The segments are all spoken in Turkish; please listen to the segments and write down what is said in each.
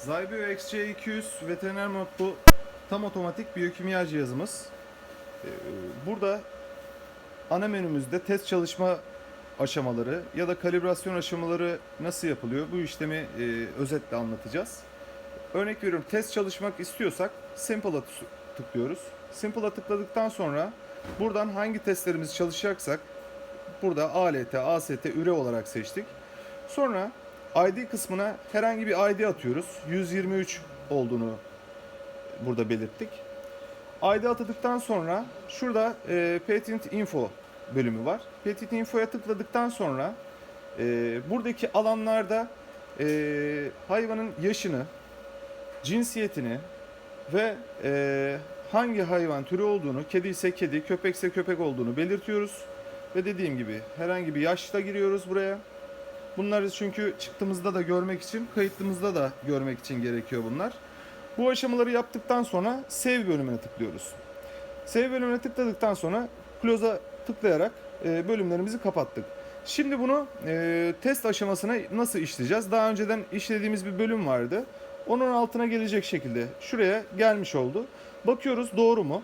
Zybio XC200 veteriner modlu tam otomatik biyokimya cihazımız. Ee, Burada ana menümüzde test çalışma aşamaları ya da kalibrasyon aşamaları nasıl yapılıyor bu işlemi e, özetle anlatacağız. Örnek veriyorum test çalışmak istiyorsak Simple'a tıklıyoruz. Simple'a tıkladıktan sonra buradan hangi testlerimiz çalışacaksak burada ALT, AST, üre olarak seçtik. Sonra ID kısmına herhangi bir ID atıyoruz. 123 olduğunu burada belirttik. ID atadıktan sonra şurada e, Patent Info bölümü var. Patent Info'ya tıkladıktan sonra e, buradaki alanlarda e, hayvanın yaşını, cinsiyetini ve e, hangi hayvan türü olduğunu, kedi ise kedi, köpekse köpek olduğunu belirtiyoruz. Ve dediğim gibi herhangi bir yaşta giriyoruz buraya. Bunları çünkü çıktığımızda da görmek için, kayıtlımızda da görmek için gerekiyor bunlar. Bu aşamaları yaptıktan sonra Save bölümüne tıklıyoruz. Save bölümüne tıkladıktan sonra Close'a tıklayarak e, bölümlerimizi kapattık. Şimdi bunu e, test aşamasına nasıl işleyeceğiz? Daha önceden işlediğimiz bir bölüm vardı. Onun altına gelecek şekilde şuraya gelmiş oldu. Bakıyoruz doğru mu?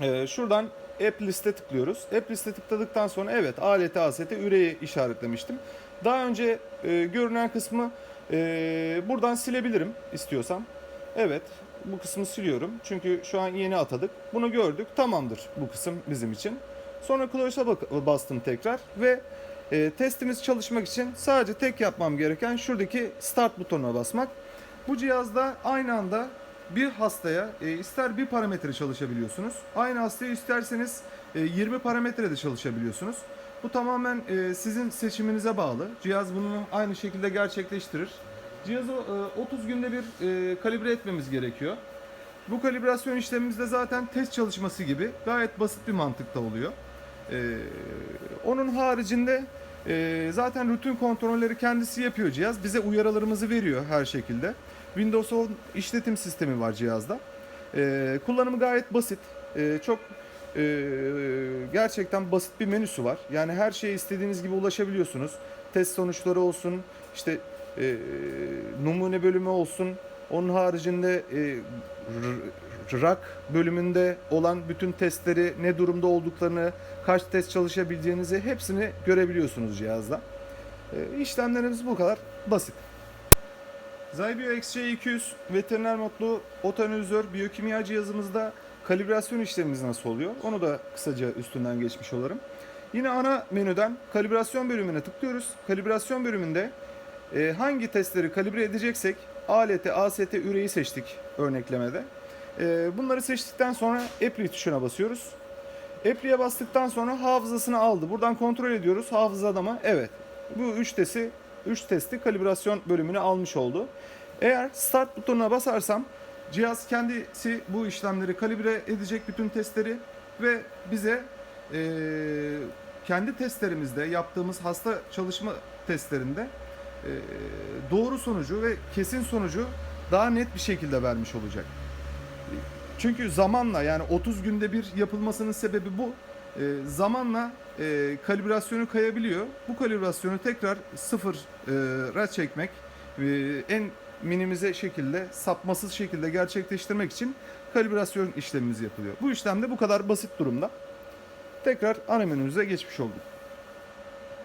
E, şuradan App liste tıklıyoruz. App liste tıkladıktan sonra evet ALT AST üreyi işaretlemiştim. Daha önce e, görünen kısmı e, buradan silebilirim istiyorsam. Evet bu kısmı siliyorum. Çünkü şu an yeni atadık. Bunu gördük. Tamamdır bu kısım bizim için. Sonra bak- bastım tekrar ve e, testimiz çalışmak için sadece tek yapmam gereken şuradaki Start butonuna basmak. Bu cihazda aynı anda bir hastaya e, ister bir parametre çalışabiliyorsunuz. Aynı hastaya isterseniz e, 20 parametrede çalışabiliyorsunuz. Bu tamamen e, sizin seçiminize bağlı. Cihaz bunu aynı şekilde gerçekleştirir. Cihazı e, 30 günde bir e, kalibre etmemiz gerekiyor. Bu kalibrasyon işlemimizde zaten test çalışması gibi gayet basit bir mantıkta oluyor. E, onun haricinde e, zaten rutin kontrolleri kendisi yapıyor cihaz. Bize uyarılarımızı veriyor her şekilde. Windows 10 işletim sistemi var cihazda. E, kullanımı gayet basit. E, çok e, gerçekten basit bir menüsü var. Yani her şeye istediğiniz gibi ulaşabiliyorsunuz. Test sonuçları olsun, işte e, numune bölümü olsun. Onun haricinde e, rak bölümünde olan bütün testleri ne durumda olduklarını, kaç test çalışabileceğinizi hepsini görebiliyorsunuz cihazda. E, işlemlerimiz bu kadar basit. Zybio XC200 veteriner modlu otanalizör biyokimya cihazımızda kalibrasyon işlemimiz nasıl oluyor? Onu da kısaca üstünden geçmiş olurum. Yine ana menüden kalibrasyon bölümüne tıklıyoruz. Kalibrasyon bölümünde e, hangi testleri kalibre edeceksek ALT, AST, üreyi seçtik örneklemede. E, bunları seçtikten sonra Apply tuşuna basıyoruz. Apply'e bastıktan sonra hafızasını aldı. Buradan kontrol ediyoruz. Hafızada mı? Evet. Bu 3 testi 3 testi kalibrasyon bölümüne almış oldu. Eğer start butonuna basarsam cihaz kendisi bu işlemleri kalibre edecek bütün testleri ve bize eee, kendi testlerimizde yaptığımız hasta çalışma testlerinde eee, doğru sonucu ve kesin sonucu daha net bir şekilde vermiş olacak. Çünkü zamanla yani 30 günde bir yapılmasının sebebi bu. Ee, zamanla e, kalibrasyonu kayabiliyor. Bu kalibrasyonu tekrar sıfıra çekmek, e, en minimize şekilde, sapmasız şekilde gerçekleştirmek için kalibrasyon işlemimiz yapılıyor. Bu işlem de bu kadar basit durumda. Tekrar ana menümüze geçmiş olduk.